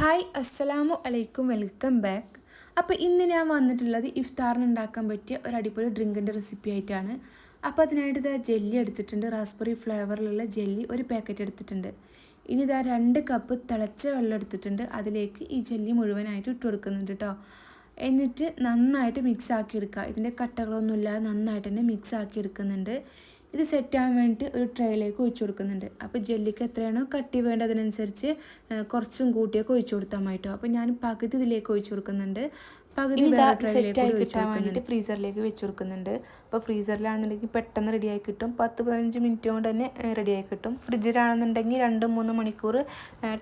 Hi അസ്സലാമു അലൈക്കും welcome back. അപ്പോൾ ഇന്ന് ഞാൻ വന്നിട്ടുള്ളത് ഇഫ്താറിന് ഉണ്ടാക്കാൻ പറ്റിയ ഒരു അടിപൊളി ഡ്രിങ്കിന്റെ റെസിപ്പി ആയിട്ടാണ്. അപ്പോൾ അതിനായിട്ട് ഇതാ ജെല്ലി എടുത്തിട്ടുണ്ട്. റാസ്ബെറി ഫ്ലേവറിലുള്ള ജെല്ലി ഒരു പാക്കറ്റ് എടുത്തിട്ടുണ്ട്. ഇനി ഇതാ രണ്ട് കപ്പ് തിളച്ച വെള്ളം എടുത്തിട്ടുണ്ട്. അതിലേക്ക് ഈ ജെല്ലി മുഴുവനായിട്ട് ഇട്ട് കൊടുക്കുന്നുണ്ട് കേട്ടോ എന്നിട്ട് നന്നായിട്ട് മിക്സ് ആക്കി എടുക്കുക. ഇതിന്റെ കട്ടകളൊന്നുമില്ലാതെ നന്നായിട്ട് തന്നെ മിക്സ് ആക്കി എടുക്കുന്നുണ്ട്. ഇത് സെറ്റ് ആവാൻ വേണ്ടിയിട്ട് ഒരു ട്രേയിലേക്ക് ഒഴിച്ചു കൊടുക്കുന്നുണ്ട്. അപ്പോൾ ജെല്ലിക്ക് എത്രയാണോ കട്ടി വേണ്ടതിനനുസരിച്ച് കുറച്ചും കൂട്ടിയൊക്കെ ഒഴിച്ചു കൊടുത്താൽ മതി കേട്ടോ അപ്പോൾ ഞാൻ പകുതി ഇതിലേക്ക് ഒഴിച്ചു കൊടുക്കുന്നുണ്ട്. പകുതി കിട്ടാൻ വേണ്ടിയിട്ട് ഫ്രീസറിലേക്ക് വെച്ച് കൊടുക്കുന്നുണ്ട്. അപ്പോൾ ഫ്രീസറിലാണെന്നുണ്ടെങ്കിൽ പെട്ടെന്ന് റെഡിയായി കിട്ടും. പത്ത് പതിനഞ്ച് മിനിറ്റ് കൊണ്ട് തന്നെ റെഡിയായി കിട്ടും. ഫ്രിഡ്ജിലാണെന്നുണ്ടെങ്കിൽ രണ്ട് മൂന്ന് മണിക്കൂർ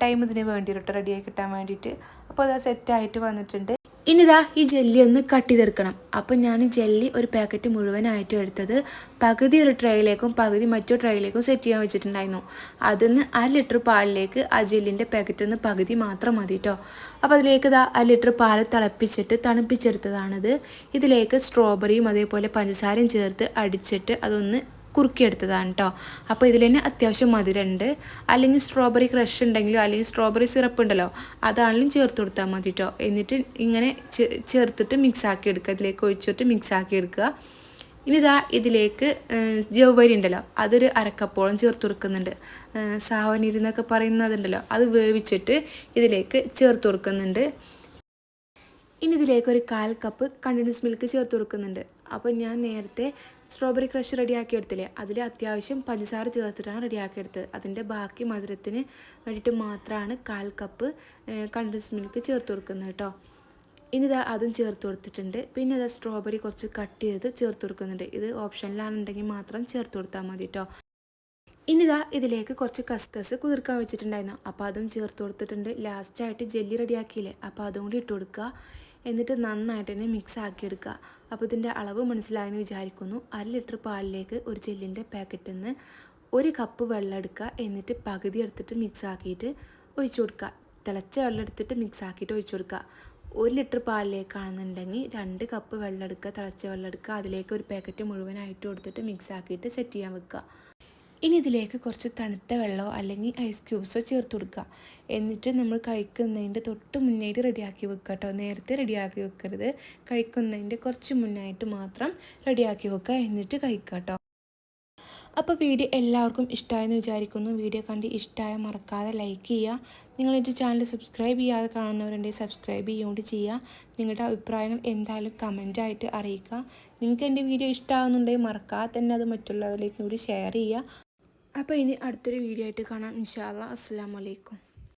ടൈം ഇതിന് വേണ്ടി കേട്ടോ റെഡിയായി കിട്ടാൻ വേണ്ടിയിട്ട് അപ്പോൾ അത് സെറ്റായിട്ട് വന്നിട്ടുണ്ട്. ഇനിതാ ഈ ജെല്ലി ഒന്ന് കട്ടി ചെയ്തെടുക്കണം. അപ്പം ഞാൻ ജെല്ലി ഒരു പാക്കറ്റ് മുഴുവനായിട്ട് എടുത്തത് പകുതി ഒരു ട്രേയിലേക്കും പകുതി മറ്റൊരു ട്രേയിലേക്കും സെറ്റ് ചെയ്യാൻ വെച്ചിട്ടുണ്ടായിരുന്നു. അതിന്ന് അര ലിറ്റർ പാലിലേക്ക് ആ ജെല്ലിന്റെ പാക്കറ്റിൽ നിന്ന് പകുതി മാത്രം മതി കേട്ടോ അപ്പോൾ അതിലേക്ക് ഇതാ അര ലിറ്റർ പാൽ തിളപ്പിച്ചിട്ട് തണുപ്പിച്ചെടുത്തതാണിത്. ഇതിലേക്ക് സ്ട്രോബെറിയും അതേപോലെ പഞ്ചസാരയും ചേർത്ത് അടിച്ചിട്ട് അതൊന്ന് കുറുക്കിയെടുത്തതാണ് കേട്ടോ അപ്പോൾ ഇതിൽ തന്നെ അത്യാവശ്യം മധുരമുണ്ട്. അല്ലെങ്കിൽ സ്ട്രോബെറി ക്രഷ് ഉണ്ടെങ്കിലോ അല്ലെങ്കിൽ സ്ട്രോബെറി സിറപ്പ് ഉണ്ടല്ലോ അതാണെങ്കിലും ചേർത്ത് കൊടുത്താൽ മതി കേട്ടോ എന്നിട്ട് ഇങ്ങനെ ചേർത്തിട്ട് മിക്സ് ആക്കി എടുക്കുക. ഇതിലേക്ക് ഒഴിച്ചിട്ട് മിക്സ് ആക്കി എടുക്കുക. ഇനി ഇതാ ഇതിലേക്ക് ജൗവരി ഉണ്ടല്ലോ. അതൊരു അരക്കപ്പോളം ചേർത്ത് കൊടുക്കുന്നുണ്ട്. സാവനീര് എന്നൊക്കെ പറയുന്നതുണ്ടല്ലോ അത് വേവിച്ചിട്ട് ഇതിലേക്ക് ചേർത്ത് കൊടുക്കുന്നുണ്ട്. ഇനി ഇതിലേക്ക് ഒരു കാൽ കപ്പ് കണ്ടിന്യൂസ് മിൽക്ക് ചേർത്ത് കൊടുക്കുന്നുണ്ട്. അപ്പോൾ ഞാൻ നേരത്തെ സ്ട്രോബെറി ക്രഷ് റെഡിയാക്കി എടുത്തില്ലേ അതിൽ അത്യാവശ്യം പഞ്ചസാര ചേർത്തിട്ടാണ് റെഡിയാക്കി എടുത്തത് അതിന്റെ ബാക്കി മധുരത്തിന് വേണ്ടിയിട്ട് മാത്രമാണ് കാൽ കപ്പ് കണ്ടിന്യൂസ് മിൽക്ക് ചേർത്ത് കൊടുക്കുന്നത് കേട്ടോ ഇനി ഇതാ അതും ചേർത്ത് കൊടുത്തിട്ടുണ്ട്. പിന്നെ ഇതാ സ്ട്രോബെറി കുറച്ച് കട്ട് ചെയ്ത് ചേർത്ത് കൊടുക്കുന്നുണ്ട്. ഇത് ഓപ്ഷനിലാണെന്നുണ്ടെങ്കിൽ മാത്രം ചേർത്ത് കൊടുത്താൽ മതി കേട്ടോ ഇനിതാ ഇതിലേക്ക് കുറച്ച് കസ്കസ് കുതിർക്കാൻ വെച്ചിട്ടുണ്ടായിരുന്നു. അപ്പോൾ അതും ചേർത്ത് കൊടുത്തിട്ടുണ്ട്. ലാസ്റ്റായിട്ട് ജെല്ലി റെഡിയാക്കിയില്ലേ? അപ്പോൾ അതും കൂടി ഇട്ട് കൊടുക്കുക. എന്നിട്ട് നന്നായിട്ട് തന്നെ മിക്സ് ആക്കിയെടുക്കുക അപ്പോൾ ഇതിന്റെ അളവ് മനസ്സിലായെന്ന് വിചാരിക്കുന്നു. അര ലിറ്റർ പാലിലേക്ക് ഒരു ജെല്ലിന്റെ പാക്കറ്റിൽ നിന്ന് ഒരു കപ്പ് വെള്ളം എടുക്കുക. എന്നിട്ട് പകുതി എടുത്തിട്ട് മിക്സ് ആക്കിയിട്ട് ഒഴിച്ചു കൊടുക്കുക. തിളച്ച വെള്ളം എടുത്തിട്ട് മിക്സ് ആക്കിയിട്ട് ഒഴിച്ചു കൊടുക്കുക. ഒരു ലിറ്റർ പാലിലേക്കാണെന്നുണ്ടെങ്കിൽ രണ്ട് കപ്പ് വെള്ളം എടുക്കുക തിളച്ച വെള്ളം എടുക്കുക. അതിലേക്ക് ഒരു പാക്കറ്റ് മുഴുവനായിട്ട് കൊടുത്തിട്ട് മിക്സ് ആക്കിയിട്ട് സെറ്റ് ചെയ്യാൻ വെക്കുക. ഇനി ഇതിലേക്ക് കുറച്ച് തണുത്ത വെള്ളമോ അല്ലെങ്കിൽ ഐസ് ക്യൂബ്സോ ചേർത്ത് കൊടുക്കുക. എന്നിട്ട് നമ്മൾ കഴിക്കുന്നതിന്റെ തൊട്ട് മുന്നേറ്റ് റെഡിയാക്കി വെക്കുക കേട്ടോ നേരത്തെ റെഡിയാക്കി വെക്കരുത്. കഴിക്കുന്നതിന്റെ കുറച്ച് മുന്നായിട്ട് മാത്രം റെഡിയാക്കി വെക്കുക എന്നിട്ട് കഴിക്കുക കേട്ടോ അപ്പോൾ വീഡിയോ എല്ലാവർക്കും ഇഷ്ടമായെന്ന് വിചാരിക്കുന്നു. വീഡിയോ കണ്ട് ഇഷ്ടമായ മറക്കാതെ ലൈക്ക് ചെയ്യുക. നിങ്ങൾ എന്റെ ചാനൽ സബ്സ്ക്രൈബ് ചെയ്യാതെ കാണുന്നവരുണ്ടെങ്കിൽ സബ്സ്ക്രൈബ് ചെയ്യുകൊണ്ട് ചെയ്യുക. നിങ്ങളുടെ അഭിപ്രായങ്ങൾ എന്തായാലും കമന്റായിട്ട് അറിയിക്കുക. നിങ്ങൾക്ക് എന്റെ വീഡിയോ ഇഷ്ടമാകുന്നുണ്ടെങ്കിൽ മറക്കാതെ തന്നെ അത് മറ്റുള്ളവരിലേക്ക് കൂടി ഷെയർ ചെയ്യുക. അപ്പോൾ ഇനി അടുത്തൊരു വീഡിയോ ആയിട്ട് കാണാം. ഇൻഷാല്ല അസ്സാം വലൈക്കും